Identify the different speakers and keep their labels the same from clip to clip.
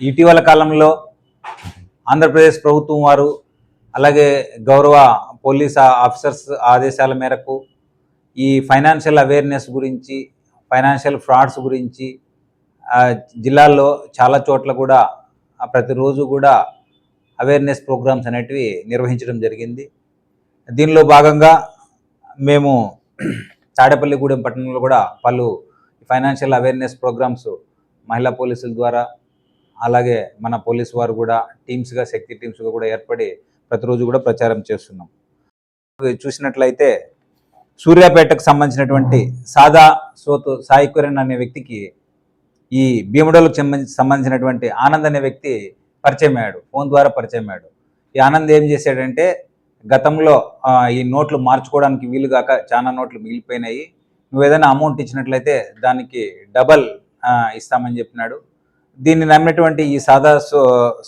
Speaker 1: ఇటీవల కాలంలో ఆంధ్రప్రదేశ్ ప్రభుత్వం వారు అలాగే గౌరవ పోలీస్ ఆఫీసర్స్ ఆదేశాల మేరకు ఈ ఫైనాన్షియల్ అవేర్నెస్ గురించి ఫైనాన్షియల్ ఫ్రాడ్స్ గురించి జిల్లాల్లో చాలా చోట్ల కూడా ప్రతిరోజు కూడా అవేర్నెస్ ప్రోగ్రామ్స్ అనేటివి నిర్వహించడం జరిగింది. దీనిలో భాగంగా మేము తాడేపల్లిగూడెం పట్టణంలో కూడా పలు ఫైనాన్షియల్ అవేర్నెస్ ప్రోగ్రామ్స్ మహిళా పోలీసుల ద్వారా అలాగే మన పోలీస్ వారు కూడా టీమ్స్గా శక్తి టీమ్స్గా కూడా ఏర్పడి ప్రతిరోజు కూడా ప్రచారం చేస్తున్నాం. చూసినట్లయితే సూర్యాపేటకు సంబంధించినటువంటి సాదా సోతు సాయి కిరణ్ అనే వ్యక్తికి ఈ భీముడోలకు సంబంధించినటువంటి ఆనంద్ అనే వ్యక్తి పరిచయం అయ్యాడు ఫోన్ ద్వారా పరిచయం అయ్యాడు. ఈ ఆనంద్ ఏం చేశాడంటే గతంలో ఈ నోట్లు మార్చుకోవడానికి వీలు కాక చాలా నోట్లు మిగిలిపోయినాయి. నువ్వు ఏదైనా అమౌంట్ ఇచ్చినట్లయితే దానికి డబల్ ఇస్తామని చెప్పినాడు. దీన్ని నమ్మినటువంటి ఈ సాదా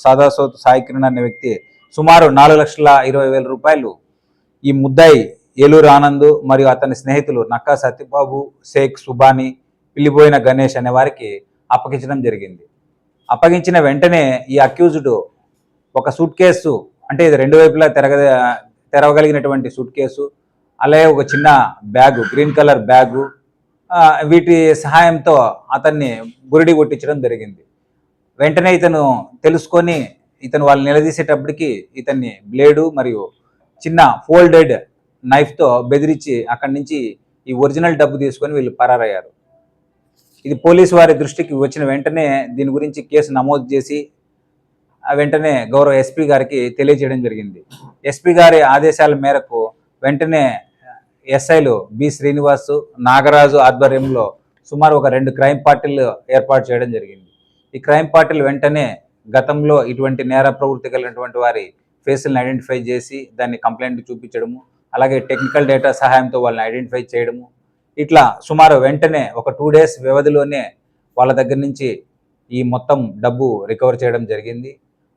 Speaker 1: సాదా సోత్ సాయి కిరణ్ అనే వ్యక్తి సుమారు నాలుగు లక్షల ఇరవై వేల రూపాయలు ఈ ముద్దాయి ఏలూరు ఆనంద్ మరియు అతని స్నేహితులు నక్కా సత్యబాబు షేక్ సుబాని పిల్లిపోయిన గణేష్ అనే వారికి అప్పగించడం జరిగింది. అప్పగించిన వెంటనే ఈ అక్యూజ్డ్ ఒక సూట్ కేసు అంటే ఇది రెండు వైపులా తెరగ తెరవగలిగినటువంటి సూట్ కేసు అలాగే ఒక చిన్న బ్యాగు గ్రీన్ కలర్ బ్యాగు వీటి సహాయంతో అతన్ని గురిడి కొట్టించడం జరిగింది. వెంటనే ఇతను తెలుసుకొని ఇతను వాళ్ళు నిలదీసేటప్పటికి ఇతన్ని బ్లేడు మరియు చిన్న ఫోల్డెడ్ నైఫ్తో బెదిరించి అక్కడి నుంచి ఈ ఒరిజినల్ డబ్బు తీసుకొని వీళ్ళు పరారయ్యారు. ఇది పోలీసు వారి దృష్టికి వచ్చిన వెంటనే దీని గురించి కేసు నమోదు చేసి ఆ వెంటనే గౌరవ ఎస్పీ గారికి తెలియజేయడం జరిగింది. ఎస్పీ గారి ఆదేశాల మేరకు వెంటనే ఎస్ఐలు బి శ్రీనివాస్ నాగరాజు ఆధ్వర్యంలో సుమారు ఒక రెండు క్రైమ్ పార్టీలు ఏర్పాటు చేయడం జరిగింది. ఈ క్రైమ్ పార్టీలు వెంటనే గతంలో ఇటువంటి నేర ప్రవృత్తి కలిగినటువంటి వారి ఫేసులను ఐడెంటిఫై చేసి దాన్ని కంప్లైంట్ చూపించడము అలాగే టెక్నికల్ డేటా సహాయంతో వాళ్ళని ఐడెంటిఫై చేయడము. ఇట్లా సుమారు వెంటనే ఒక టూ డేస్ వ్యవధిలోనే వాళ్ళ దగ్గర నుంచి ఈ మొత్తం డబ్బు రికవర్ చేయడం జరిగింది.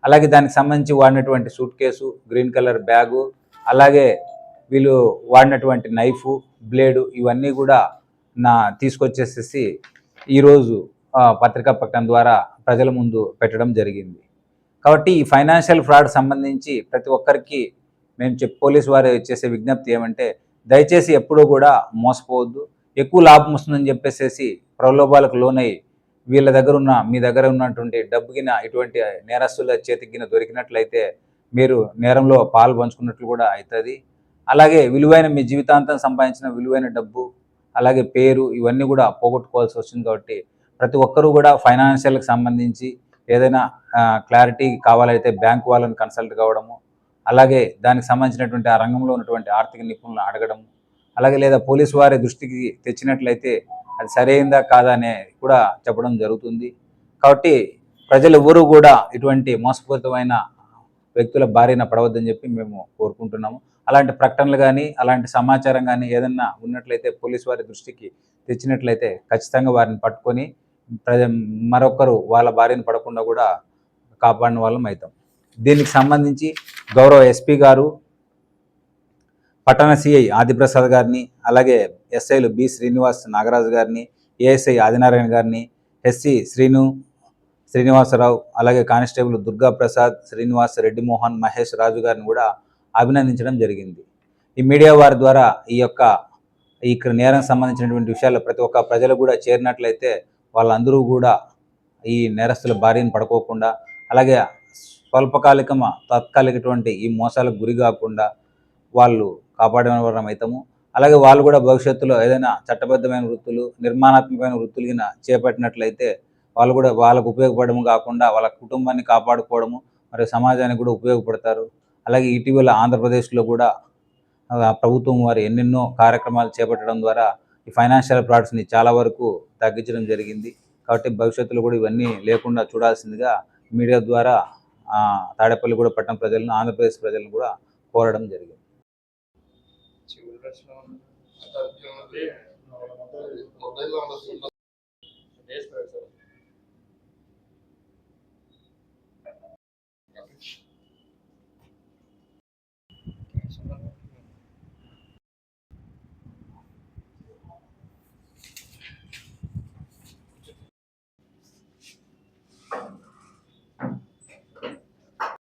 Speaker 1: అలాగే దానికి సంబంధించి వాడినటువంటి suitcase green colour bag అలాగే వీళ్ళు వాడినటువంటి నైఫ్ బ్లేడు ఇవన్నీ కూడా నా తీసుకొచ్చేసేసి ఈరోజు పత్రికా ప్రకటన ద్వారా ప్రజల ముందు పెట్టడం జరిగింది. కాబట్టి ఈ ఫైనాన్షియల్ ఫ్రాడ్ సంబంధించి ప్రతి ఒక్కరికి మేము చెప్ పోలీసు వారు చేసే విజ్ఞప్తి ఏమంటే దయచేసి ఎప్పుడూ కూడా మోసపోవద్దు. ఎక్కువ లాభం వస్తుందని చెప్పేసేసి ప్రలోభాలకు లోనై వీళ్ళ దగ్గర ఉన్న మీ దగ్గర ఉన్నటువంటి డబ్బుగిన ఇటువంటి నేరస్తుల చేతికిన దొరికినట్లయితే మీరు నేరంలో పాలు పంచుకున్నట్లు కూడా అవుతుంది అలాగే విలువైన మీ జీవితాంతం సంపాదించిన విలువైన డబ్బు అలాగే పేరు ఇవన్నీ కూడా పోగొట్టుకోవాల్సి వస్తుంది కాబట్టి ప్రతి ఒక్కరూ కూడా ఫైనాన్షియల్కి సంబంధించి ఏదైనా క్లారిటీ కావాలైతే బ్యాంక్ వాళ్ళని కన్సల్ట్ కావడము అలాగే దానికి సంబంధించినటువంటి ఆ రంగంలో ఉన్నటువంటి ఆర్థిక నిపుణులను అడగడము అలాగే లేదా పోలీసు వారి దృష్టికి తెచ్చినట్లయితే అది సరైందా కాదా అనే కూడా చెప్పడం జరుగుతుంది. కాబట్టి ప్రజలు ఎవరూ కూడా ఇటువంటి మోసపూరితమైన వ్యక్తుల బారిన పడవద్దని చెప్పి మేము కోరుకుంటున్నాము. అలాంటి ప్రకటనలు కానీ అలాంటి సమాచారం కానీ ఏదన్నా ఉన్నట్లయితే పోలీసు వారి దృష్టికి తెచ్చినట్లయితే ఖచ్చితంగా వారిని పట్టుకొని మరొకరు వాళ్ళ భార్యను పడకుండా కూడా కాపాడిన వాళ్ళం అవుతాం దీనికి సంబంధించి గౌరవ ఎస్పీ గారు పట్టణ సిఐ ఆదిప్రసాద్ గారిని అలాగే ఎస్ఐలు బి శ్రీనివాస్ నాగరాజు గారిని ఏఎస్ఐ ఆదినారాయణ గారిని ఎస్సీ శ్రీను శ్రీనివాసరావు అలాగే కానిస్టేబుల్ దుర్గా ప్రసాద్ శ్రీనివాస్ రెడ్డి మోహన్ మహేష్ రాజు గారిని కూడా అభినందించడం జరిగింది. ఈ మీడియా వారి ద్వారా ఈ యొక్క ఈ నేరం సంబంధించినటువంటి విషయాలు ప్రతి ఒక్క ప్రజలు కూడా చేరినట్లయితే వాళ్ళందరూ కూడా ఈ నేరస్తుల బారిన పడుకోకుండా అలాగే స్వల్పకాలికమ తాత్కాలికటువంటి ఈ మోసాలకు గురి కాకుండా వాళ్ళు కాపాడేవారం అవుతాము అలాగే వాళ్ళు కూడా భవిష్యత్తులో ఏదైనా చట్టబద్ధమైన వృత్తులు నిర్మాణాత్మకమైన వృత్తులు చేపట్టినట్లయితే వాళ్ళు కూడా వాళ్ళకు ఉపయోగపడము కాకుండా వాళ్ళ కుటుంబాన్ని కాపాడుకోవడము మరియు సమాజానికి కూడా ఉపయోగపడతారు. అలాగే ఇటీవల ఆంధ్రప్రదేశ్లో కూడా ప్రభుత్వం వారు ఎన్నెన్నో కార్యక్రమాలు చేపట్టడం ద్వారా ఈ ఫైనాన్షియల్ ఫ్రాడ్స్ని చాలా వరకు తగ్గించడం జరిగింది కాబట్టి భవిష్యత్తులో కూడా ఇవన్నీ లేకుండా చూడాల్సిందిగా మీడియా ద్వారా తాడేపల్లి కూడా పట్టణ ప్రజలను ఆంధ్రప్రదేశ్ ప్రజలను కూడా కోరడం జరిగింది
Speaker 2: మొబైల్లో